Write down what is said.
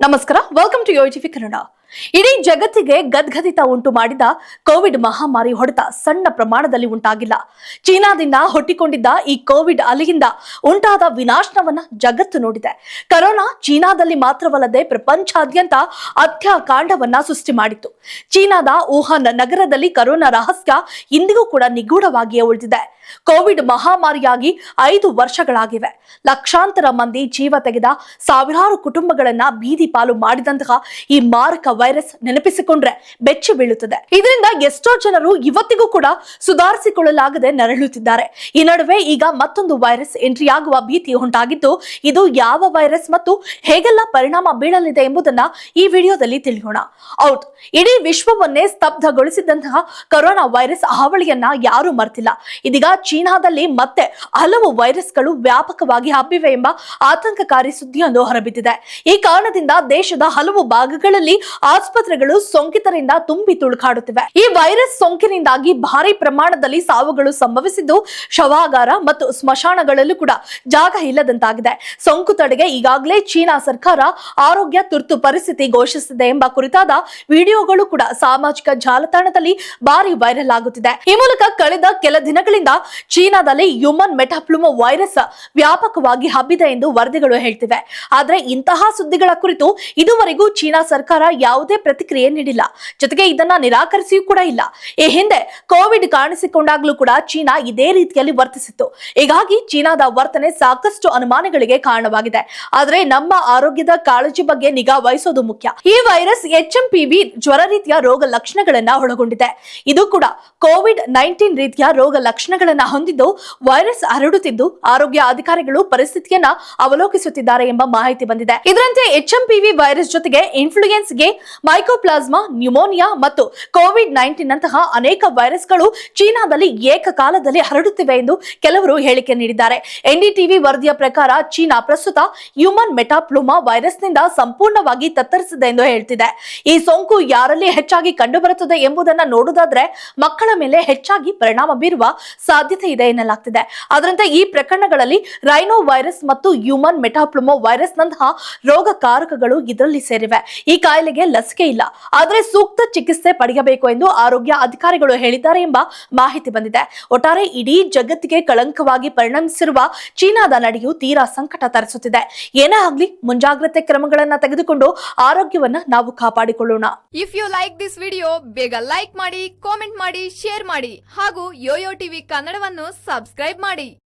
ನಮಸ್ಕಾರ welcome to ಯೋಜಿಫಿ Kannada ಇಡೀ ಜಗತ್ತಿಗೆ ಗದ್ಗದಿತ ಉಂಟು ಮಾಡಿದ ಕೋವಿಡ್ ಮಹಾಮಾರಿ ಹೊಡೆತ ಸಣ್ಣ ಪ್ರಮಾಣದಲ್ಲಿ ಉಂಟಾಗಿಲ್ಲ. ಚೀನಾದಿಂದ ಹುಟ್ಟಿಕೊಂಡಿದ್ದ ಈ ಕೋವಿಡ್ ಅಲೆಯಿಂದ ಉಂಟಾದ ವಿನಾಶನವನ್ನ ಜಗತ್ತು ನೋಡಿದೆ. ಕರೋನಾ ಚೀನಾದಲ್ಲಿ ಮಾತ್ರವಲ್ಲದೆ ಪ್ರಪಂಚಾದ್ಯಂತ ಅತ್ಯಾಕಾಂಡವನ್ನ ಸೃಷ್ಟಿ ಮಾಡಿತ್ತು. ಚೀನಾದ ವುಹಾನ್ ನಗರದಲ್ಲಿ ಕರೋನಾ ರಹಸ್ಯ ಇಂದಿಗೂ ಕೂಡ ನಿಗೂಢವಾಗಿಯೇ ಉಳಿದಿದೆ. ಕೋವಿಡ್ ಮಹಾಮಾರಿಯಾಗಿ ಐದು ವರ್ಷಗಳಾಗಿವೆ. ಲಕ್ಷಾಂತರ ಮಂದಿ ಜೀವ ತೆಗೆದ ಸಾವಿರಾರು ಕುಟುಂಬಗಳನ್ನ ಬೀದಿ ಪಾಲು ಮಾಡಿದಂತಹ ಈ ಮಾರಕ ವೈರಸ್ ನೆನಪಿಸಿಕೊಂಡ್ರೆ ಬೆಚ್ಚಿ ಬೀಳುತ್ತದೆ. ಇದರಿಂದ ಎಷ್ಟೋ ಜನರು ಇವತ್ತಿಗೂ ಕೂಡ ಸುಧಾರಿಸಿಕೊಳ್ಳಲಾಗದೆ ನರಳುತ್ತಿದ್ದಾರೆ. ಈ ನಡುವೆ ಈಗ ಮತ್ತೊಂದು ವೈರಸ್ ಎಂಟ್ರಿ ಆಗುವ ಭೀತಿ ಉಂಟಾಗಿದ್ದು, ಇದು ಯಾವ ವೈರಸ್ ಮತ್ತು ಹೇಗೆಲ್ಲ ಪರಿಣಾಮ ಬೀಳಲಿದೆ ಎಂಬುದನ್ನ ಈ ವಿಡಿಯೋದಲ್ಲಿ ತಿಳಿಯೋಣ. ಔಟ್. ಇಡೀ ವಿಶ್ವವನ್ನೇ ಸ್ತಬ್ಧಗೊಳಿಸಿದಂತಹ ಕೊರೋನಾ ವೈರಸ್ ಹಾವಳಿಯನ್ನ ಯಾರು ಮರೆತಿಲ್ಲ. ಇದೀಗ ಚೀನಾದಲ್ಲಿ ಮತ್ತೆ ಹಲವು ವೈರಸ್ಗಳು ವ್ಯಾಪಕವಾಗಿ ಹಬ್ಬಿವೆ ಎಂಬ ಆತಂಕಕಾರಿ ಸುದ್ದಿಯೊಂದು ಹೊರಬಿದ್ದಿದೆ. ಈ ಕಾರಣದಿಂದ ದೇಶದ ಹಲವು ಭಾಗಗಳಲ್ಲಿ ಆಸ್ಪತ್ರೆಗಳು ಸೋಂಕಿತರಿಂದ ತುಂಬಿ ತುಳುಕಾಡುತ್ತಿವೆ. ಈ ವೈರಸ್ ಸೋಂಕಿನಿಂದಾಗಿ ಭಾರಿ ಪ್ರಮಾಣದಲ್ಲಿ ಸಾವುಗಳು ಸಂಭವಿಸಿದ್ದು ಶವಾಗಾರ ಮತ್ತು ಸ್ಮಶಾನಗಳಲ್ಲೂ ಕೂಡ ಜಾಗ ಇಲ್ಲದಂತಾಗಿದೆ. ಸೋಂಕು ತಡೆಗೆ ಈಗಾಗಲೇ ಚೀನಾ ಸರ್ಕಾರ ಆರೋಗ್ಯ ತುರ್ತು ಪರಿಸ್ಥಿತಿ ಘೋಷಿಸಿದೆ ಎಂಬ ಕುರಿತಾದ ವಿಡಿಯೋಗಳು ಕೂಡ ಸಾಮಾಜಿಕ ಜಾಲತಾಣದಲ್ಲಿ ಭಾರಿ ವೈರಲ್ ಆಗುತ್ತಿದೆ. ಈ ಮೂಲಕ ಕಳೆದ ಕೆಲ ದಿನಗಳಿಂದ ಚೀನಾದಲ್ಲಿ ಹ್ಯೂಮನ್ ಮೆಟಾಪ್ಲುಮೋ ವೈರಸ್ ವ್ಯಾಪಕವಾಗಿ ಹಬ್ಬಿದೆ ಎಂದು ವರದಿಗಳು ಹೇಳ್ತಿವೆ. ಆದ್ರೆ ಇಂತಹ ಸುದ್ದಿಗಳ ಕುರಿತು ಇದುವರೆಗೂ ಚೀನಾ ಸರ್ಕಾರ ಯಾವುದೇ ಪ್ರತಿಕ್ರಿಯೆ ನೀಡಿಲ್ಲ. ಜೊತೆಗೆ ಇದನ್ನ ನಿರಾಕರಿಸಿಯೂ ಕೂಡ ಇಲ್ಲ. ಈ ಹಿಂದೆ ಕೋವಿಡ್ ಕಾಣಿಸಿಕೊಂಡಾಗಲೂ ಕೂಡ ಚೀನಾ ಇದೇ ರೀತಿಯಲ್ಲಿ ವರ್ತಿಸಿತ್ತು. ಹೀಗಾಗಿ ಚೀನಾದ ವರ್ತನೆ ಸಾಕಷ್ಟು ಅನುಮಾನಗಳಿಗೆ ಕಾರಣವಾಗಿದೆ. ಆದರೆ ನಮ್ಮ ಆರೋಗ್ಯದ ಕಾಳಜಿ ಬಗ್ಗೆ ನಿಗಾ ವಹಿಸೋದು ಮುಖ್ಯ. ಈ ವೈರಸ್ ಎಚ್ ಎಂ ಪಿ ಜ್ವರ ರೀತಿಯ ರೋಗ ಲಕ್ಷಣಗಳನ್ನ ಒಳಗೊಂಡಿದೆ. ಇದು ಕೂಡ ಕೋವಿಡ್ ನೈನ್ಟೀನ್ ರೀತಿಯ ರೋಗ ಲಕ್ಷಣಗಳನ್ನ ಹೊಂದಿದ್ದು ವೈರಸ್ ಹರಡುತ್ತಿದ್ದು ಆರೋಗ್ಯ ಅಧಿಕಾರಿಗಳು ಪರಿಸ್ಥಿತಿಯನ್ನ ಅವಲೋಕಿಸುತ್ತಿದ್ದಾರೆ ಎಂಬ ಮಾಹಿತಿ ಬಂದಿದೆ. ಇದರಂತೆ ಎಚ್ ಎಂ ಪಿ ವೈರಸ್ ಜೊತೆಗೆ ಇನ್ಫ್ಲೂಯೆನ್ಸ್ಗೆ ಮೈಕೋಪ್ಲಾಸ್ಮಾ, ನ್ಯೂಮೋನಿಯಾ ಮತ್ತು ಕೋವಿಡ್ ನೈನ್ಟೀನ್ ನಂತಹ ಅನೇಕ ವೈರಸ್ಗಳು ಚೀನಾದಲ್ಲಿ ಏಕಕಾಲದಲ್ಲಿ ಹರಡುತ್ತಿವೆ ಎಂದು ಕೆಲವರು ಹೇಳಿಕೆ ನೀಡಿದ್ದಾರೆ. ಎನ್ಡಿಟಿವಿ ವರದಿಯ ಪ್ರಕಾರ ಚೀನಾ ಪ್ರಸ್ತುತ ಹ್ಯೂಮನ್ ಮೆಟಾಪ್ಲೂಮಾ ವೈರಸ್ನಿಂದ ಸಂಪೂರ್ಣವಾಗಿ ತತ್ತರಿಸಿದೆ ಎಂದು ಹೇಳ್ತಿದೆ. ಈ ಸೋಂಕು ಯಾರಲ್ಲಿ ಹೆಚ್ಚಾಗಿ ಕಂಡುಬರುತ್ತದೆ ಎಂಬುದನ್ನ ನೋಡುವುದಾದ್ರೆ ಮಕ್ಕಳ ಮೇಲೆ ಹೆಚ್ಚಾಗಿ ಪರಿಣಾಮ ಬೀರುವ ಸಾಧ್ಯತೆ ಇದೆ ಎನ್ನಲಾಗ್ತಿದೆ. ಅದರಂತೆ ಈ ಪ್ರಕರಣಗಳಲ್ಲಿ ರೈನೋ ವೈರಸ್ ಮತ್ತು ಹ್ಯೂಮನ್ ಮೆಟಾಪ್ಲುಮೋ ವೈರಸ್ ನಂತಹ ರೋಗಕಾರಕಗಳು ಇದರಲ್ಲಿ ಸೇರಿವೆ. ಈ ಕಾಯಿಲೆಗೆ ಲಸಿಕೆ ಇಲ್ಲ. ಆದರೆ ಸೂಕ್ತ ಚಿಕಿತ್ಸೆ ಪಡೆಯಬೇಕು ಎಂದು ಆರೋಗ್ಯ ಅಧಿಕಾರಿಗಳು ಹೇಳಿದ್ದಾರೆ ಎಂಬ ಮಾಹಿತಿ ಬಂದಿದೆ. ಒಟ್ಟಾರೆ ಇಡೀ ಜಗತ್ತಿಗೆ ಕಳಂಕವಾಗಿ ಪರಿಣಮಿಸಿರುವ ಚೀನಾದ ನಡೆಯು ತೀರಾ ಸಂಕಟ ತರಿಸುತ್ತಿದೆ. ಏನೇ ಆಗ್ಲಿ ಮುಂಜಾಗ್ರತೆ ಕ್ರಮಗಳನ್ನ ತೆಗೆದುಕೊಂಡು ಆರೋಗ್ಯವನ್ನ ನಾವು ಕಾಪಾಡಿಕೊಳ್ಳೋಣ. If you like this video ಬೇಗ ಲೈಕ್ ಮಾಡಿ ಕಾಮೆಂಟ್ ಮಾಡಿ ಶೇರ್ ಮಾಡಿ ಹಾಗೂ ಯೋಯೋ ಟಿವಿ ಕನ್ನಡವನ್ನು ಸಬ್ಸ್ಕ್ರೈಬ್ ಮಾಡಿ.